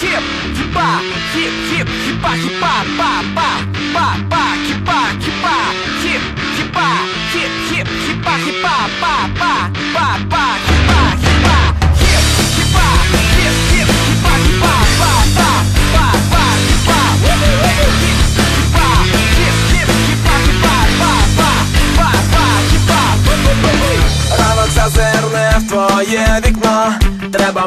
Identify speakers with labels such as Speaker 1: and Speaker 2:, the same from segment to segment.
Speaker 1: хіп, хіпа, хіп, хіп, хіпа, хіпа, па, па, па, па, хіпа, хіпа, хіп, хіпа, хіп, хіп, хіпа, хіпа, па, па, па, па, хіпа, хіпа, хіп, хіпа, хіп, хіп, хіпа, хіпа, па, па, па, па, хіпа, хіп, хіпа, хіп, хіп, хіпа, хіпа, па, па, па, па, хіпа,
Speaker 2: Ранок зазирне в твоє вікно, треба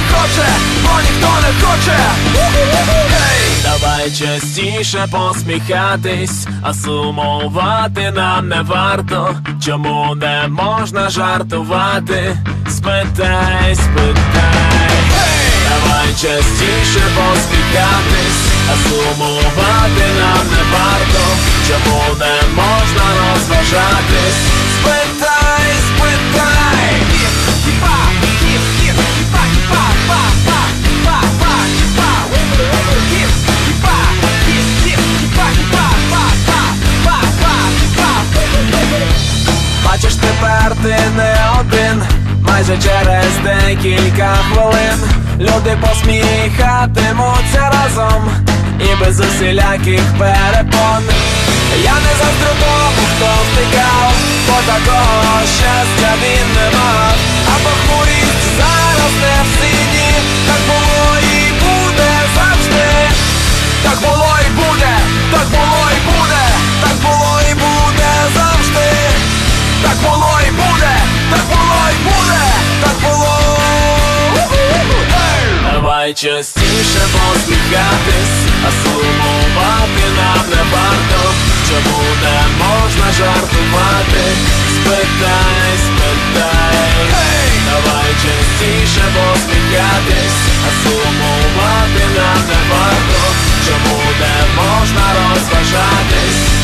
Speaker 2: не хоче, бо ніхто не хоче. Давай частіше посміхатись, а сумувати нам не варто. Чому не можна жартувати? Спитай, спитай. Давай частіше посміхатись, а сумувати нам не варто. Чому не можна розважатись? Ти не один, майже через декілька хвилин люди посміхатимуться разом і без усіляких перепон. Я не заздрю тому, хто втикав, бо такого щастя Найчастіше посміхатись, а сумувати нам не варто, чому не можна жартувати, спитай, спитай, hey! давай частіше посміхатись, а сумувати нам не варто, чому не можна розважатись.